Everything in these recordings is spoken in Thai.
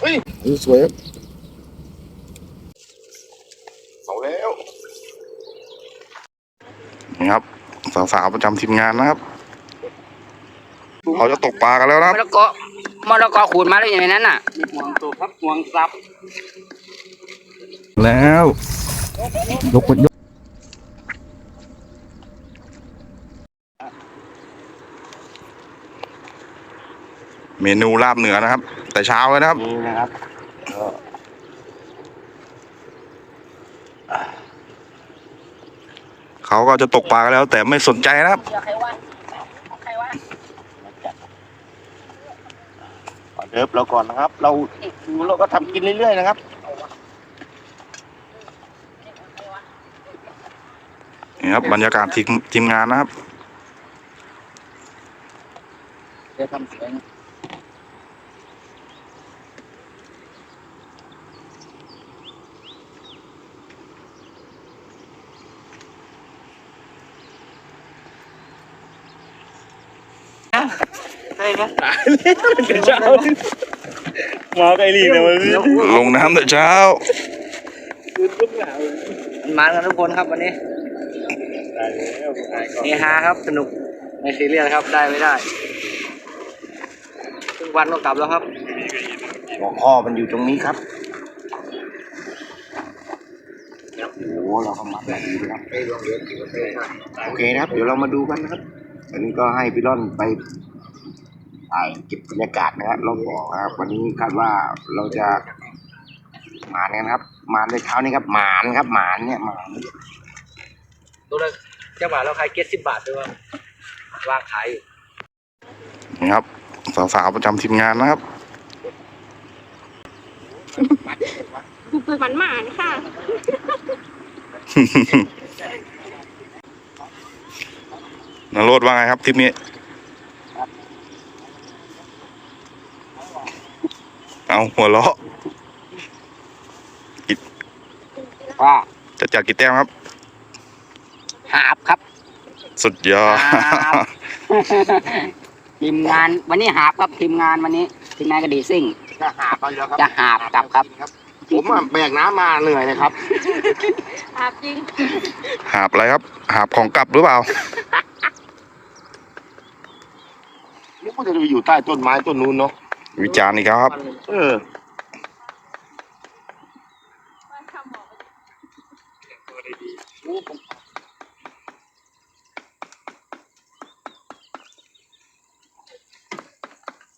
เฮ้ยนี่สวยครับเอาแล้วนี่ครับสาวๆประจำทีมงานนะครับเขาจะตกปลากันแล้วนะครับมะละกอมะละกอขูดมาแล้วอย่างนั้นน่ะห่วงตัวครับห่วงซับแล้วยกยกเมนูลาบเหนือนะครับ แต่เช้าเลยนะครับ นี่นะครับเขาก็จะตกปลากันแล้ว แต่ไม่สนใจนะครับใครวะใครวะออเดิร์ฟเราก่อนนะครับ เราดูเราก็ทำกินเรื่อยๆนะครับ นี่ครับบรรยากาศทีมทีมงานนะครับ เดี๋ยวทำ เสียงเช้ามาไกลีนะมันลงน้ำแต่เช้ามันมากันทุกคนครับวันนี้เฮฮาครับสนุกไม่ซีเรียสครับได้ไม่ได้ครึ่งวันก็กลับแล้วครับหัวข้อมันอยู่ตรงนี้ครับโอ้โหเราทำมาแบบดีนะครับโอเคนะครับ เดี๋ยวเรามาดูกันนะครับอันนี้ก็ให้พี่ร่อนไป ถ่ายเก็บบรรยากาศนะครับรอบบ่อนะครับ วันนี้คาดว่าเราจะหมานกันครับหมานในเช้านี้ครับหมานครับหมานเนี่ยหมานดูเลยเจ้าบ่าวเราขายเก็ตสิบบาทด้วยวางขายอยู่นี่ครับสาวๆประจำทีมงานนะครับเปิดมันหมานค่ะนโรดว่าไงครับทริปนี้ เอาหัวเราะว่าจะจัดกี่แต้มครับ หาบครับสุดยอดครับทีมงานวันนี้หาบครับทีมงานวันนี้ทีมงานกระดีซิ่ง จะหาไปแล้วครับจะหาบกลับครับ ผมอะแบกน้ำมาเหนื่อยเลยครับ อาบจริง หาบอะไรครับ หาบของกลับหรือเปล่านี่ก็จะไปอยู่ใต้ต้นไม้ต้นนู้นเนาะ วิจารณ์อีกแล้วครับ เออ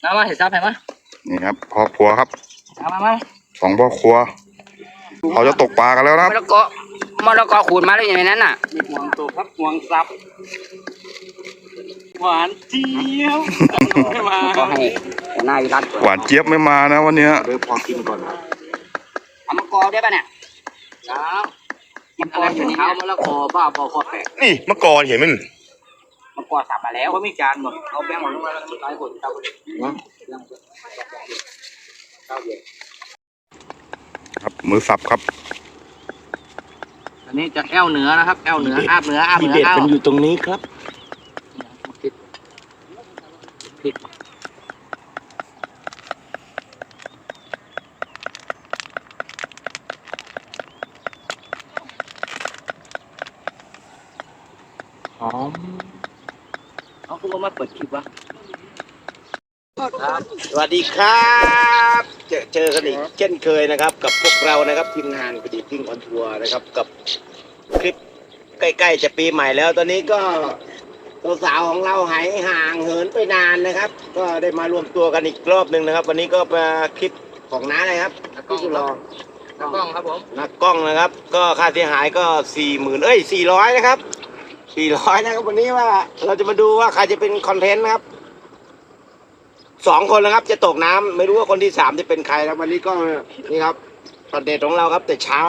มามาเห็นซับไหมมานี่ครับพ่อครัวครับมามามาสองพ่อครัวเขาจะตกปลากันแล้วนะครับมะละกอมะละกอขูดมาแล้วอย่างนั้นน่ะห่วงตัวครับห่วงซับหวานเจี๊ยวมาก็ให้หัวหน้าวิรัตหวานเจี๊ยบไม่มานะวันเนี้ยเดี๋ยวพอกินก่อนนะเอามะกอได้ป่ะเนี่ยครับมะกออยู่ในเท้ามะละกอบ้าบอคอแตกนี่มะกรเห็นมันมะกอสับมาแล้วก็มีจานหมดเอาแป้งหมดลงมาแล้วสุดท้ายกดเตาครับมือสับครับอันนี้จะแอวเหนือนะครับ แอวเหนืออาบเหนืออาบเหที่นือเด็ดเข้ามันอยู่ตรงนี้ครับพริกพริก หอม เขาคือว่ามาเปิดคลิปวะสวัสดีครับ เจอเจอกันอีกเช่นเคยนะครับ กับพวกเรานะครับทีมงานพอดีพิงออนทัวร์นะครับ กับคลิปใกล้ๆจะปีใหม่แล้ว ตอนนี้ก็สาวๆของเราหายห่างเหินไปนานนะครับ ก็ได้มารวมตัวกันอีกรอบหนึ่งนะครับ วันนี้ก็มาคลิปของน้าเลยครับพี่สุรอตากล้องครับผมนักกล้องนะครับ ก็ค่าเสียหายก็สี่หมื่นเอ้ยสี่ร้อยนะครับ สี่ร้อยนะครับ วันนี้ว่าเราจะมาดูว่าใครจะเป็นคอนเทนต์นะครับสองคนนะครับ จะตกน้ำไม่รู้ว่าคนที่สามจะเป็นใครนะวันนี้ก็นี่ครับคอนเทนต์ของเราครับ แต่เช้า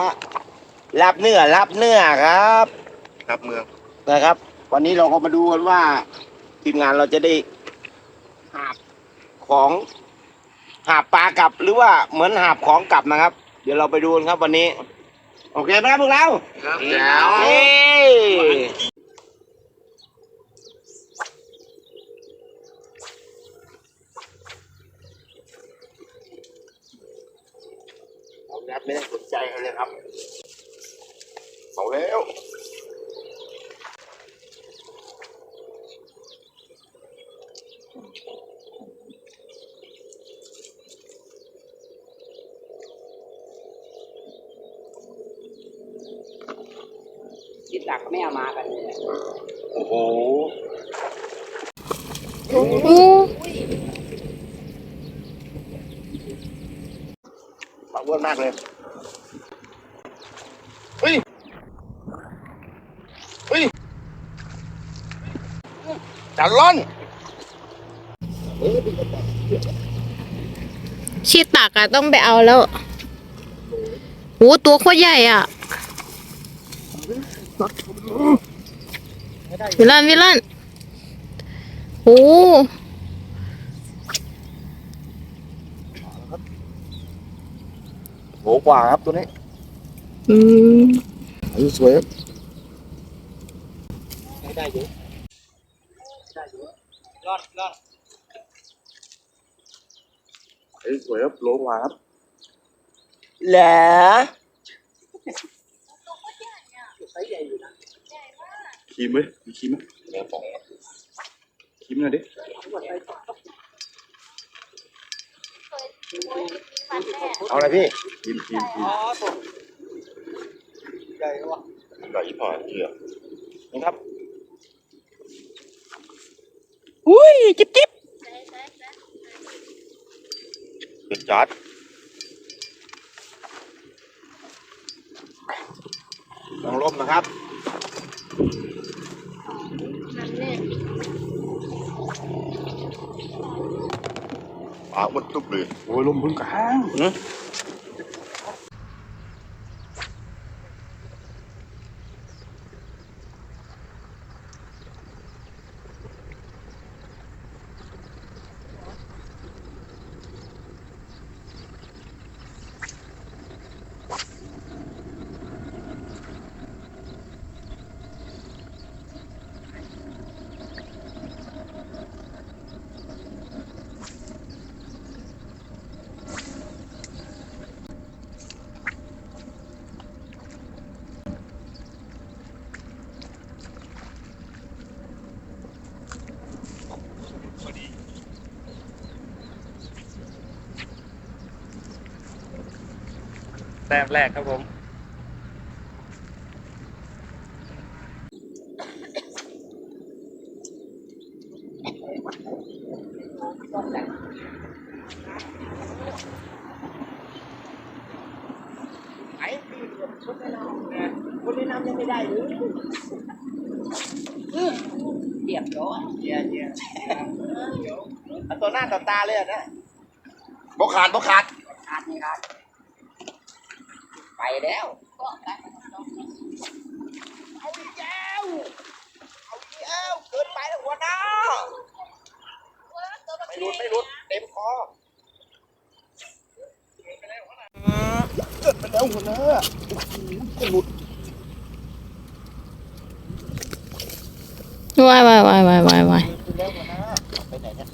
รับเนื้อรับเนื้อครับครับเมืองนะครับ วันนี้เราก็มาดูกันว่าทีมงานเราจะได้หาบของหาบปลากลับหรือว่าเหมือนหาบของกลับนะครับ เดี๋ยวเราไปดูกันครับวันนี้ โอเคไหมครับพวกเราครับแล้ว ไม่ได้สนใจเขาเลยครับเสาแล้วคิดตักไม่เอามากันเลย โอ้โหปา อ้วนมากเลยเฮ้ยเฮ้ยจันล่อนชีตักอะต้องไปเอาแล้วโหตัวโคตรใหญ่อะวิลันวิลันโอ้ โห กว่าครับตัวนี้อืมอันนี้สวยครับได้อยู่ได้อยู่รอดรอดอันนี้สวยครับโลกว่าครับเหรอครีมไหมมีครีมไหมเดี๋ยวบอกครีมหน่อยดิ เอาอะไรพี่ครีมครีมครีอ๋มอผมใหญ่ว่ะใหญ่ผ่านเหยื่อนี่ครับอุ้ยจิ๊บจิ๊บเป็นจัดลองลมนะครับ ปากมันตุบเลยโอ้ยลมพึ่งกลาง ต้มแรกครับผม ไอ้พี่คนแนะนำนะคนแนะนำยังไม่ได้เลยเรียบร้อยเยี่ยเยี่ยเอาตัวหน้าต่อตาเลยอะนะ บกขาดบกขาด ขาดนี่ครับ ไปแล้วเอาอีกแล้วเอาอีกแล้วเกินไปแล้วหัวหน้าไม่หลุดไม่หลุดเต็มคอเกิดไปแล้วหัวหน้าโอ้โหจะหลุดวายวายวายวายวายวายไปไหนเนี่ย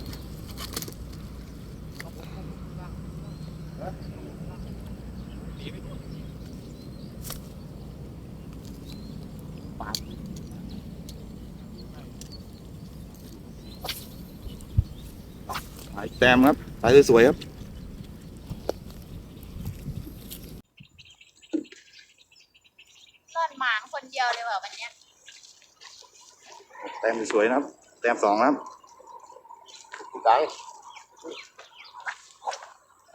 ายแต้มครับสายสวยๆครับรอดหมางคนเดียวเลยว่ะวันเนี้ยแต้มสวยนะครับ แต้มสองนะครับดัง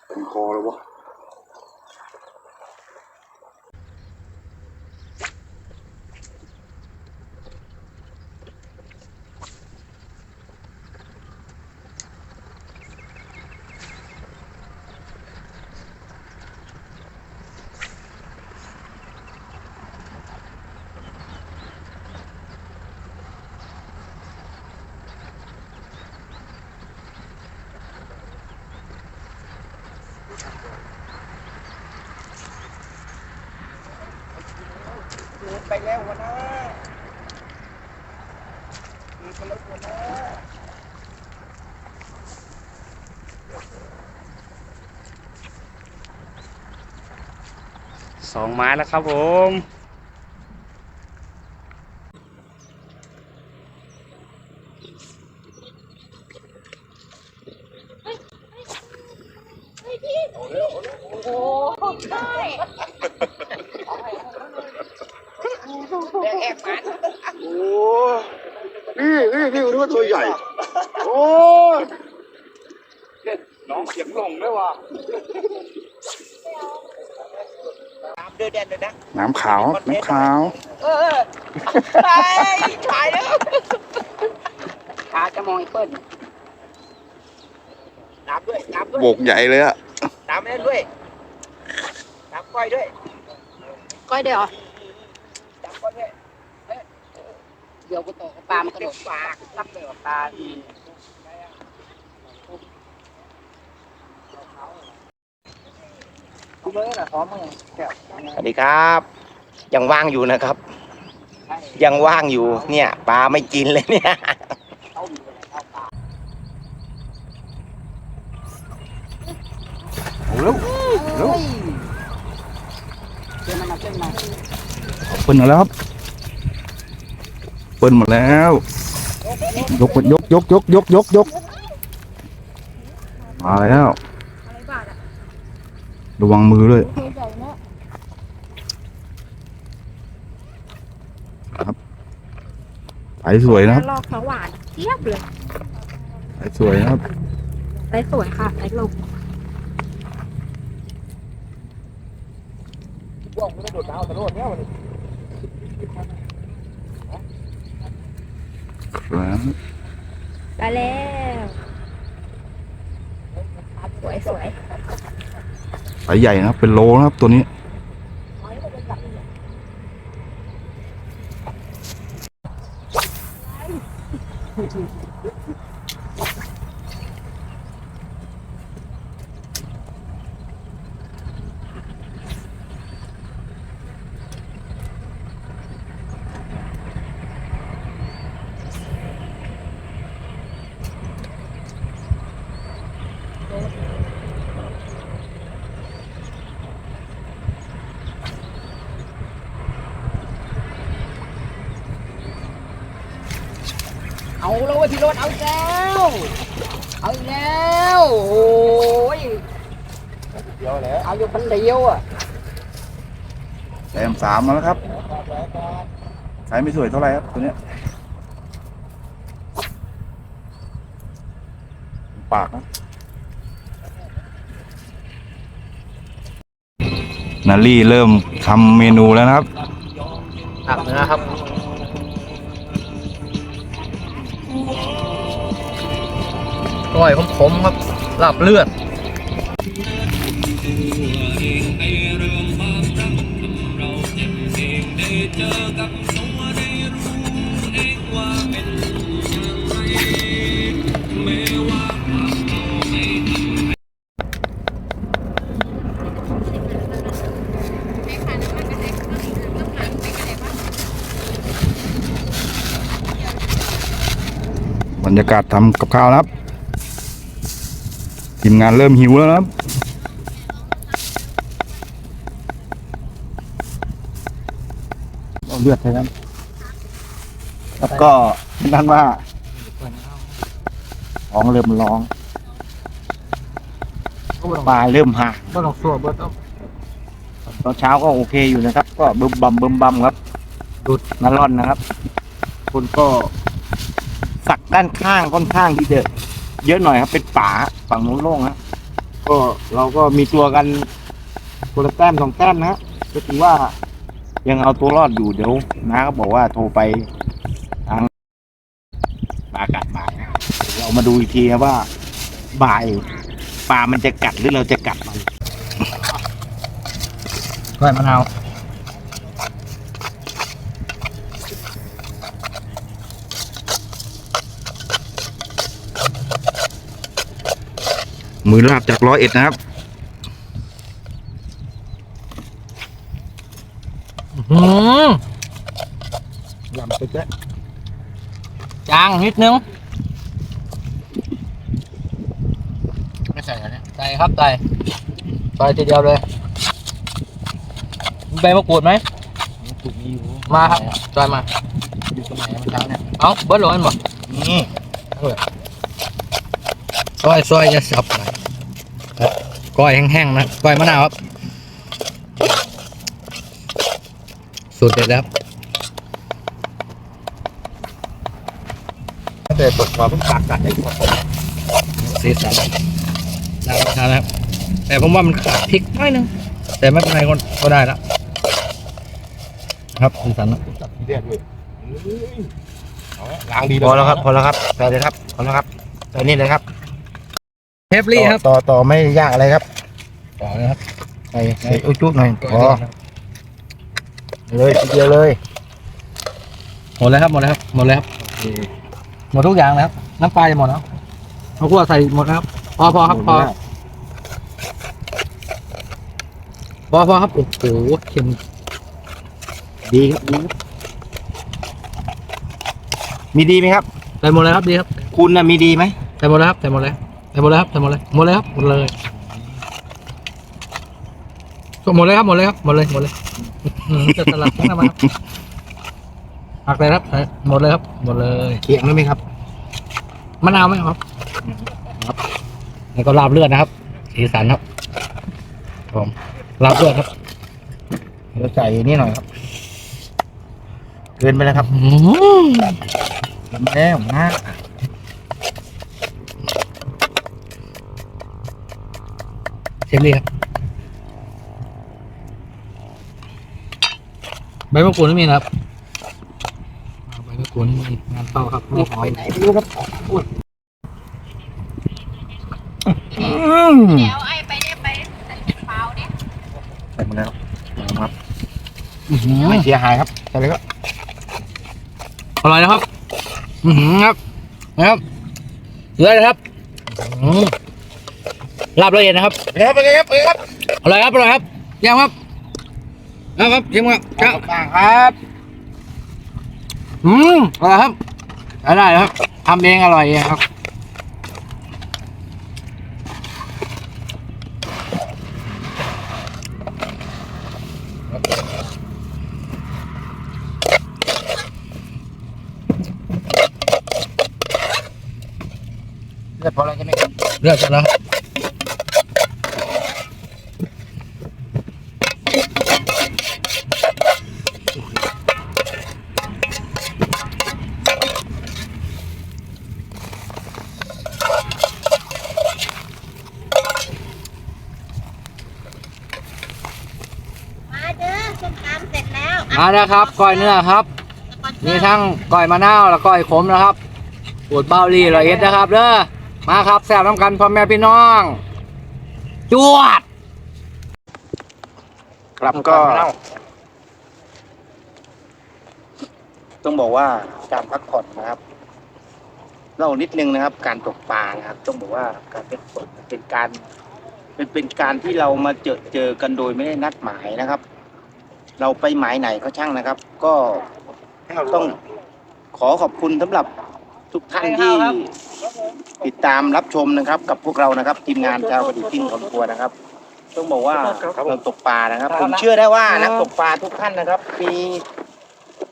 เป็นคอเลยวะ ไปแล้วหัวหน้ามีคนละหัวหน้า สองไม้แล้วครับผม โอ้นี่นี่นี่รู้ว่าตัวใหญ่ โอ้น้องเสียงหลงด้วยว่ะ ตามเดือดแดนเลยนะ น้ำขาว น้ำขาว เออไปถ่ายแล้วขาจะมองไอ้เปิ้ล ตามด้วยตามด้วย โบก ใหญ่เลยอะตามนั่นด้วยตามก้อยด้วยก้อยเดี๋ยวตามก้อยด้วยเดี๋ยวกูตกปลามันกระโดดปากรับเลยว่าปลาดีสวัสดีครับ ยังว่างอยู่นะครับ ยังว่างอยู่เนี่ยปลาไม่กินเลยเนี่ย เอาเร็วเร็ว เจอมันมาเจอมันมา เปิ้ลมาแล้วครับเปิ้ลมาแล้ว ยกยกยกยกยกยกยกมาแล้วระวังมือด้วยครับสายสวยนะครับลอกสว่านเทียบเลยสายสวยนะครับไซส์สวยค่ะไซส์ลง ครับได้แล้วสวยสวยสายใหญ่นะครับ เป็นโลนะครับตัวนี้ เอาแล้วเว้ยพี่โรดเอาอีกแล้วเอาอีกแล้วโอ้ยเอาอยู่คนเดียวอะแต้มสามมาแล้วครับสายไม่สวยเท่าไหร่ครับตัวเนี้ย ปากนะนาลี่เริ่มทำเมนูแล้วนะครับตักเนื้อครับก้อยขมๆครับลาบเลือด บรรยากาศทำกับข้าวนะครับทีมงานเริ่มหิวแล้วนะครับเอาเลือดใช่ไหมแล้วก็นั่นว่าท้องเริ่มร้องปลาเริ่มห่างบ่ต้องซัวบ่ต้องตอนเช้าก็โอเคอยู่นะครับ ก็บึมบัมบึมบัมครับดุดนร่อนนะครับ คุณก็ สักด้านข้างค่อนข้างที่จะเยอะหน่อยครับ เป็นป่าฝั่งโน้นโล่งนะก็เราก็มีตัวกันคนละแต้มสองแต้มนะฮะก็ถือว่ายังเอาตัวรอดอยู่เดี๋ยวน้าก็บอกว่าโทรไปทางปลากัดบ่ายเรามาดูอีกทีครับว่าบ่ายปลามันจะกัดหรือเราจะกัดมันก้อยมะนาว มือลาบจากร้อยเอ็ดนะครับหืมลำไปแจ๊จางนิดนึง ไม่ใส่แล้วเนี่ยใส่ครับใส่ใส่ทีเดียวเลยใบมะกรูดไหมมาครับจอยมาอยู่ตรงไหนมันเช้าเนี่ย เอาเบิร์ดร้อนบ่นี่ซอยซอยจะสับหน่อยครับ ก้อยแห้งๆนะก้อยมะนาวครับสูตรเด็ดแล้วครับแต่ตกปลาเพิ่งปากกัดได้ก่อนสีสันน่ารับประทานนะครับ แต่ผมว่ามันขาดพริกหน้อยนึง แต่ไม่เป็นไรก็ก็ได้แล้วครับสีสันนะจับทีเดียวเลยเอาละล้างดีพอแล้วครับพอแล้วครับใส่เลยครับพอแล้วครับใส่นี่เลยครับ เทปลี่ครับต่อต่อไม่ยากอะไรครับต่อเลยครับใส่ใส่อุ้ยจุ๊บหน่อยพอเลยทีเดียวเลยหมดเลยครับหมดเลยครับหมดเลยครับหมดทุกอย่างแล้วครับน้ำปลาจะหมดแล้วเอาคั่วใส่หมดแล้วครับพอพอครับพอพอพอครับโอ้โหเค็มดีครับดีครับมีดีไหมครับใส่หมดเลยครับดีครับ คุณน่ะมีดีไหมใส่หมดเลยครับใส่หมดเลย ใส่หมดเลยครับใส่หมดเลยหมดเลยครับหมดเลยก็หมดเลยครับหมดเลยครับหมดเลยหมดเลยอื้อหือจะสลัดทิ้งทำไมครับหักเลยครับใส่หมดเลยครับหมดเลยเคียงได้ไหมครับมะนาวไหมครับครับแล้วก็ลาบเลือดนะครับสีสันครับผมลาบเลือดครับเดี๋ยวใส่นี่หน่อยครับเกินไปแล้วครับอื้อเกินไปแล้วนะเชฟลี่ครับใบมะกรูดไม่มีนะครับอ่าใบมะกรูดนี่มีงานเป้าครับไม่หอไปมไหนไม่รู้ครับอุ้ยอืมเดี๋ยวไอ้ไปเนี่ยไปเปล่าเนี่ยใส่มาแล้วครับอื้อหือไม่เสียหายครับใส่เลยครับอร่อยนะครับ อือหือครับนะครับเหลือเลยครับอื้อหือ ลาบละเอียดนะครับไปครับไปครับไปครับอร่อยครับอร่อยครับเยี่ยมครับเอาครับเยี่ยมครับครับต่างครับอืมอร่อยครับใช้ได้ครับทำเองอร่อยเองครับเลือดพอแล้วใช่ไหมครับเลือกเสร็จแล้วครับ มาเด้อส้มตำเสร็จ แล้วมาแล้วครับก้อยเนื้อครับ มีทั้งก้อยมะนาวและก้อยขมนะครับปูดเบาลีละเอียดนะครับเด้อมาครับแซ่บน้ำกันพ่อแม่พี่น้องจวด ครับก็ ต้องบอกว่าการพักผ่อนนะครับเล่านิดนึงนะครับ การตกปลานะครับ ต้องบอกว่าการเป็นฝนเป็นการเป็นเป็นการที่เรามาเจอเจอกันโดยไม่ได้นัดหมายนะครับ เราไปหมายไหนก็ช่างนะครับ ก็ต้องขอขอบคุณสำหรับทุกท่านที่ติดตามรับชมนะครับ กับพวกเรานะครับ ทีมงานชาวประดิษฐ์ทิ้งของครัวนะครับ ต้องบอกว่าเราตกปลานะครับ ผมเชื่อได้ว่านักตกปลาทุกท่านนะครับ มี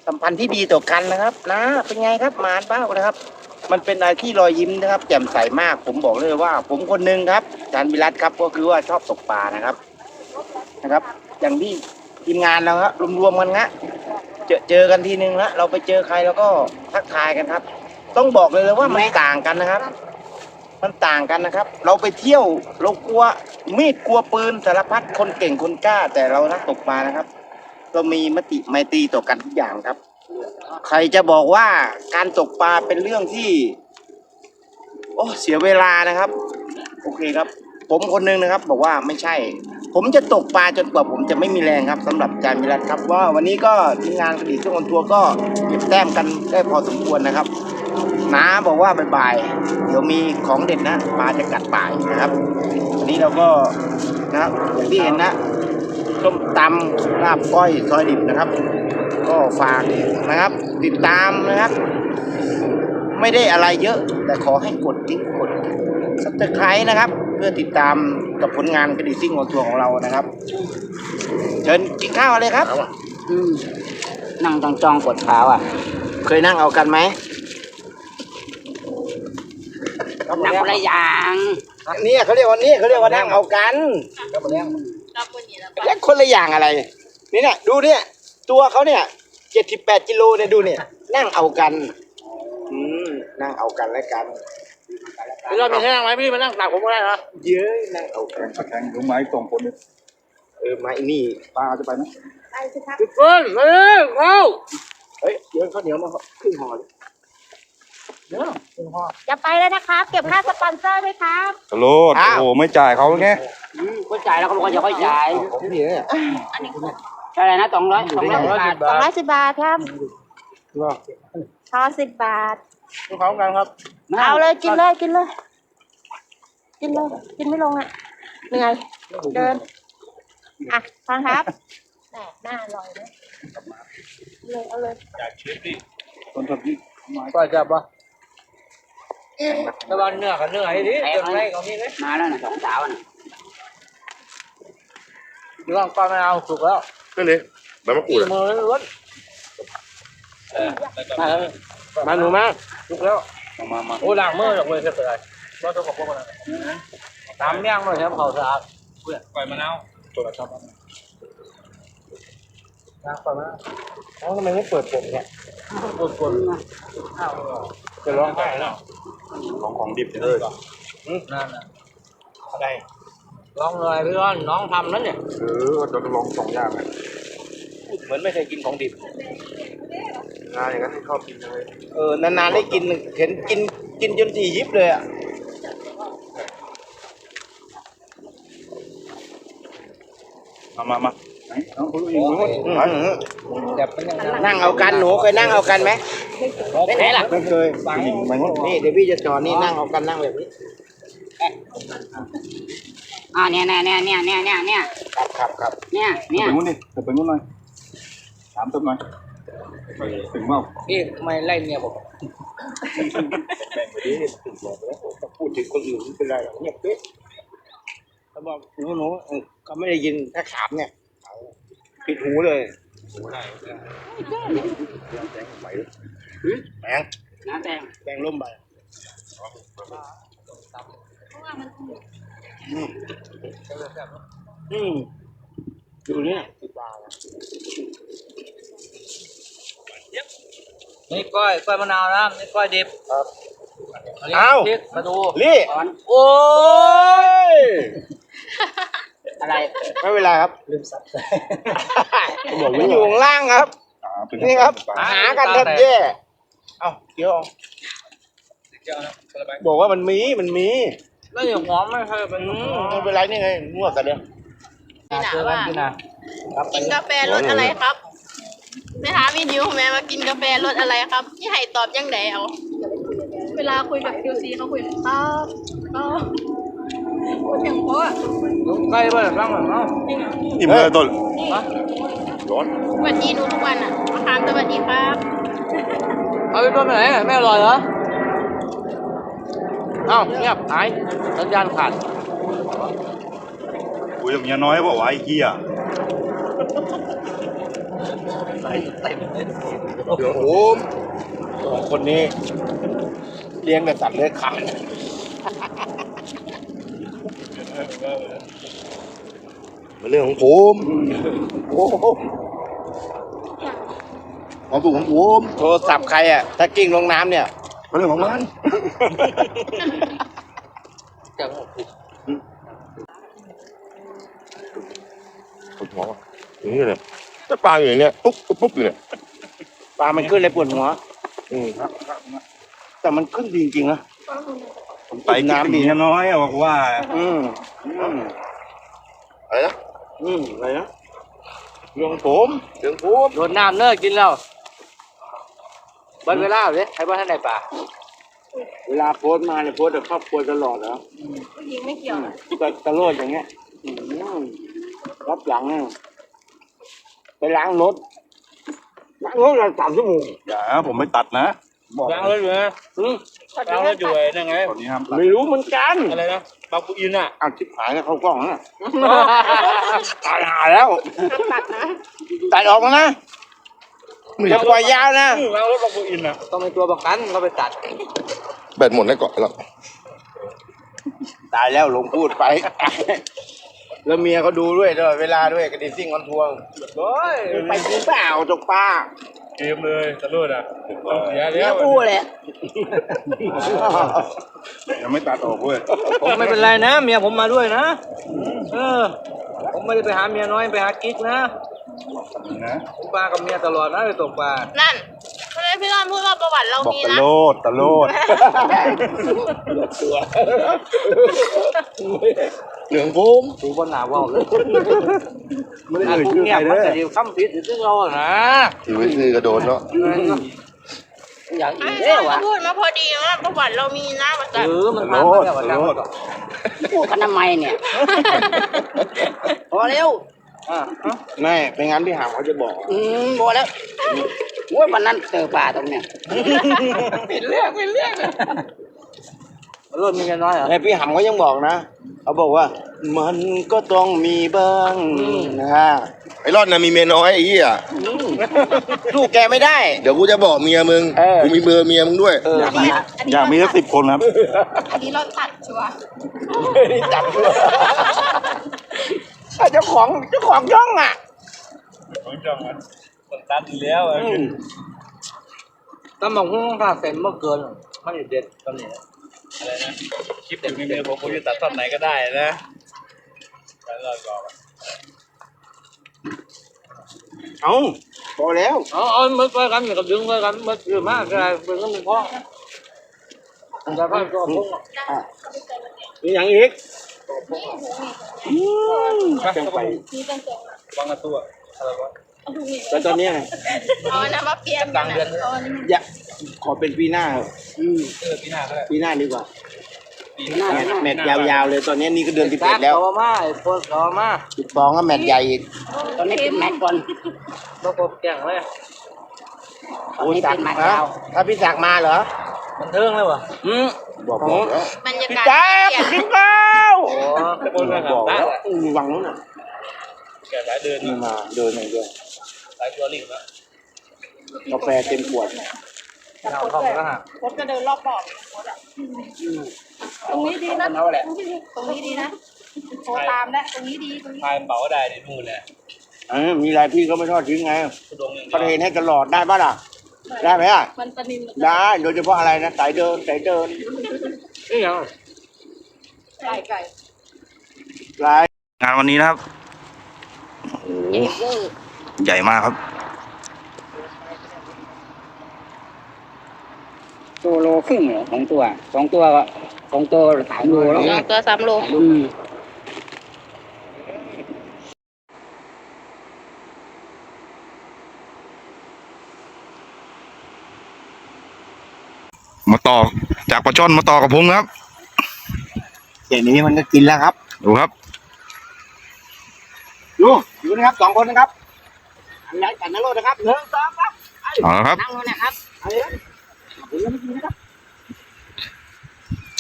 สัมพันธ์ที่ดีต่อกันนะครับ นะ เป็นไงครับหมานเป้านะครับ มันเป็นอะไรที่รอยยิ้มนะครับ แจ่มใสมาก ผมบอกเลยว่า ผมคนหนึ่งครับอาจารย์วิรัตครับ ก็คือว่าชอบตกปลานะครับนะครับ อย่างที่ ทีมงานเราครับรวมๆกันนะเจอเจอกันทีนึงล้วเราไปเจอใครแล้วก็ทักทายกันครับ ต้องบอกเลยเลยว่ามันต่างกันนะครับ มันต่างกันนะครับ เราไปเที่ยวเรากลัวมีดกลัวปืนสารพัดคนเก่งคนกล้า แต่เรานักตกปลานะครับเรามีมติไมตรีต่อกันทุกอย่างครับ ใครจะบอกว่าการตกปลาเป็นเรื่องที่ โอ้เสียเวลานะครับ โอเคครับ ผมคนนึงนะครับ บอกว่าไม่ใช่ ผมจะตกปลาจนกว่าผมจะไม่มีแรงครับสำหรับอาจารมิรัตครับ ว่าวันนี้ก็ทีมงานกระดิ่งทุกคนทัวร์ก็เก็บแต้มกันได้พอสมควรนะครับน้าบอกว่าบ่ายๆเดี๋ยวมีของเด็ดนะปลาจะกัดป่ายนะครับวันนี้เราก็นะครับอย่างที่เห็นนะส้มตำลาบก้อยซอยดิบนะครับ ก็ฝากนะครับ ติดตามนะครับ ไม่ได้อะไรเยอะ แต่ขอให้กดติ๊กกดสับตะไคร้นะครับ พื่อติดตามกับผลงานกระดิ่งซิ่งออนทัวร์ของเรานะครับ เชิญกินข้าวเลยครับอืมนั่งจองจองๆปวดขาอะ เคยนั่งเอากันไหมนั่งคนละอย่างนี่เขาเรียกว่านี่เขาเรียกว่านั่งเอากันแล้วคนละอย่างอะไร นี่เนี่ยดูเนี่ย ตัวเขาเนี่ยเจ็ดสิบแปดกิโลเนี่ยดูเนี่ย นั่งเอากัน อืมนั่งเอากันและกัน พี่รอดมีที่นั่งไหมพี่มานั่งตักผมก็ได้นะเย้ยนั่งเอากันแข่งลงไม้สองคนเลยเออมาไอ้นี่ปลาจะไปไหมพี่เฟิร์นเฮ้ยเข้าเฮ้ยเดี๋ยวข้าวเหนียวมาครึ่งห่อเลยจะไปแล้วนะครับ เก็บค่าสปอนเซอร์ด้วยครับโลดโอ้ไม่จ่ายเขาไงอืมก็จ่ายแล้วเขาบอกว่าจะค่อยจ่ายของพี่เนี่ยเท่าไหร่นะสองร้อยสองร้อยบาทสองร้อยสิบบาทครับทอสิบบาท ดูเขากันครับเอาเลยกินเลยกินเลย กินเลย กินไม่ลงอะเหนื่อยเดินอะฟังครับแหมหน้าอร่อยนะเลยเอาเลยคนทำที่ก็จับปะตะวันเนื้อกับเนื้อไอ้ดิเดี๋ยวอะไรของนี่เลยมาแล้วนะสองสาวน่ะดูลองก้อนมะนาวสุกแล้วนั่นเลยใบมะกรูดอะมือล้วนมาแล้ว มาหนูมาสุกแล้วมามาโอ้ล้างมือจากเวทีเป็นไรว่าต้องขอบคุณนะตามย่างหน่อยครับเขาสะอาดปล่อยมะนาวตัวละชอบมะนาวย่างปล่อยมะนาวเอ้าทำไมไม่เปิดผมเนี่ยกดกดจะร้องไห้แล้วของของดิบเลยนั่นน่ะอะไรร้องเลยพี่ร้อนน้องทำนั่นเนี่ยเออจะลองสองอย่างเลยเหมือนไม่เคยกินของดิบ งานอย่างนั้นชอบกินเลยเออนานๆได้กินเห็นกินกินจนสี่ยิบเลยอะมามามาไหนเอาคนอื่นคนอืมแบบเป็นยังไงนั่งเอากันหนูเคยนั่งเอากันไหมไปไหนล่ะไม่เคยผู้หญิงไปงดนี่เดี๋ยวพี่จะสอนนี่นั่งเอากันนั่งแบบนี้อ่าเนี่ยเนี่ยเนี่ยเนี่ยเนี่ยเนี่ยเนี่ยครับครับครับเนี่ยเนี่เนี่ยยไปงดดิเดี๋ยวไปงดหน่อยถามต้นหน่อย ถึงเปล่าพี่ไม่ไล่เมียผมพูดถึงคนอื่นไม่เป็นไรหรอกเงียบเป๊ะเขาบอกหนูหนูเออเขาไม่ได้ยินถ้าขามเนี่ยเอาปิดหูเลยแบงน้ำแดงแบงล่มไปอืมอืมดูเนี่ย นี่ก้อยก้อยมะนาวนะนี่ก้อยดิบครับนนี้เอ้า พริกมาดูลี่ก่อนโอ้ย อะไรไม่เป็นไรครับลืมซับมันอยู่ข้างล่างครับ นี่ครับ หากันแทบแย่เอ้าเดี๋ยวเอาบอกว่ามันมีมันมีแล้วอย่างหอมไม่เคยเป็นอืมไม่เป็นไรนี่ไงนวดกันเนี่ยเจอกันที่ไหนกินกาแฟรสอะไรครับ ไปถามวิดีโอแม่มากินกาแฟรสอะไรครับที่ให้ตอบยังไงเอา เวลาคุยกับ QC เขาคุยครับก็พูดอย่างเพราะอะใกล้บ้านบ้างเหรอเนาะอิ่มเลยต้นฮะร้อนสวัสดีดูทุกวันอะมาคามสวัสดีครับ เอาไปต้นไหนไม่อร่อยเหรอเอ้าเงียบหายสัญญาณขาดคุยกับเมียน้อยบอกว่าไอ้เหี้ย โอ้โหสองคนนี้เลี้ยงแต่สัตว์เลื้อยคลานมันเรื่องของผมโอ้โหความสุขของผมโทรศัพท์ใครอะ ถ้ากิ้งลงน้ำเนี่ยมันเรื่องของมันจะปวดหัวว่ะอย่างนี้เลย ถ้าปลาอยู่อย่างเนี้ยปุ๊บปุ๊บปุ๊บอยู่เนี่ยปลามันขึ้นเลยปวดหัว อืมแต่มันขึ้นจริงๆนะไปกินกับเมียน้อยอะบอกว่า อืมอืมอะไรนะอืมอะไรนะเรื่องผมเรื่องผมโดนน้ำเลิกกินแล้วเบันเวลาเลยให้บ้านท่านไหนป่าเวลาโพสต์มาเนี่ยโพสต์แต่ครอบครัวตลอดเหรอผู้หญิงไม่เกี่ยวนะก็ตะโลดอย่างเงี้ยอืมรับหลังอะ ไปล้างรถล้างรถละสามชั่วโมงอย่าผมไม่ตัดนะ บอกล้างรถอยู่นะอืมล้างรถอยู่ไอ้นั่นไงตอนนี้ห้ามตัดไม่รู้เหมือนกันอะไรนะบางปูอินอะอ้าวชิบหายแล้วเขากล้องนะตายหาแล้วตัดนะตัดออกมานะอย่าปล่อยยาวนะแล้วรถบางปูอินอะต้องเป็นตัวประกันเขาไปตัดแบตหมดได้ก่อนแล้วตายแล้วลงพูดไป แล้วเมียเขาดูด้วยตลอดเวลาด้วยกระดิ่งซิ่งออนทัวร์โอ้ยไปจริงเปล่าตกปลาเกมเลยตะลุดอะต้องเสียเมีแล้ยวกูแหละยังไม่ตัดออกเว้ยผมไม่เป็นไรนะเมียผมมาด้วยนะเออ ผมไม่ได้ไปหาเมียน้อยไปหากิ๊กนะผมปลากับเมียตลอดนะไปตกปลานั่น ทำไมพี่รอนพูดว่าประวัติเราบอกมีตะนะ โลดตะโลดเหลืองพุ่มดูบนหนาว่าวเลยไม่ได้ทุกเนี่ยมันจะดีคำผิดถึงเราอะนะทีวิตคือกระโดดเนาะอย่างไอ้อีกพี่แล้วรอวะนพูดมาพอดีว่าประวัติเรามีนะว่าจะเออมันผ่านมาแล้วว่าจังมันก็พูดกันทำไมเนี่ย พอเร็ว อะแม่เป็นงั้นพี่หามเขาจะบอก อืมพอแล้วโอ้ยวันนั้นเจอป่าตรงเนี้ยเป็นเรื่องเป็นเรื่องรถมีเมียน้อยเหรอ ไอ้พี่หำเขายังบอกนะเขาบอกว่า มันก็ต้องมีบ้างนะฮะไอ้รอดนะมีเมียน้อยไอ้เหี้ยสู้แกไม่ได้ เดี๋ยวกูจะบอกเมียมึงเออ กูมีเบอร์เมียมึงด้วยเอออันนี้อันนี้อยากมีสักสิบคนครับ อันนี้เราตัดชัวร์ จับด้วย เจ้าของเจ้าของย่องอะผมจองมันคนตัดแล้วตำบักหุ่งถ้าเซ็นเมื่อเกินมันเด็ดตอนนี้อะไรนะคลิปอยู่ในมือผมผมจะตัดตอนไหนก็ได้นะแล้วเราก็เอ้าพอแล้วเอาเอามือไปกันกับดึงไปกันมือถือมากอะไรเป็นก็เป็นพ่อแต่พ่อก็พุ่งมีอย่างอีก ไปวางกระตัวอะไรวะแล้วตอนเนี้ยเอาอันนั้นมาเปลี่ยนกันนะเอาอันนี้อยากขอเป็นปีหน้าเถอะเออปีหน้าก็ได้ปีหน้าดีกว่าปีหน้าแมตช์แมตช์ยาวๆเลยตอนนี้นี่ก็เดือนสิบเอ็ดแล้วต่อมาไอ้คนต่อมาสิบสองก็แมตช์ใหญ่อีกตอนนี้เป็นแม็กก่อนต้องพบแก่งเลยตอนนี้เป็นแม็กยาวถ้าพี่ศักดิ์มาเหรอมันเทิงเลยวะอืมบอกบอกแล้วบรรยาพี่กาศแจ๊คเปลี่ยน กินข้าว โอ้ตะโกนมาบอกได้แล้วอืมวังนู้นน่ะแก่สายเดินนี่มาเดินอย่างเดียวสายตัวลิงแล้วกาแฟเต็มขวดยาวเข้ามาแล้วฮะรถจะเดินรอบบ่อรถอะตรงนี้ดีนะเอาแหละตรงนี้ดีนะโทรตามแล้วตรงนี้ดีตรงนี้พายเป๋าได้ในนู่นแหละเออมีอะไรพี่ก็ไม่ทอดทิ้งไงสุดงหนึ่งเขาเห็นให้ตลอดได้ปะล่ะได้ไหมอะมันตะนินได้โดยเฉพาะอะไรนะสายเดินสายเดินนี่ยัง ไก่ไก่รายงานวันนี้นะครับเยอะเยอะใหญ่มากครับ ตัวโลครึ่งเหรอสองตัวสองตัวก็สองตัวสามโลแล้วสองตัวสามโลอืมมาต่อจากปลาช่อนมาต่อกับพงครับ เดี๋ยวนี้มันก็กินแล้วครับ ดูครับ ดูดูนะครับสองคนนะครับอันไหนกันนะโลดนะครับหนึ่งสองครับเอาละครับ นั่งลงนะครับเอาเลยครับผมยังไม่กินนะครับ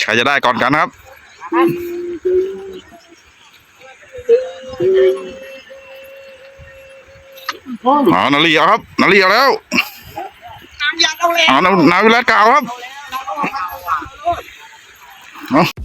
ใครจะได้ก่อนกันครับ เอานาลีเอาครับ นาลีเอาแล้วเอานานาวิรัตกล่าวครับ เอา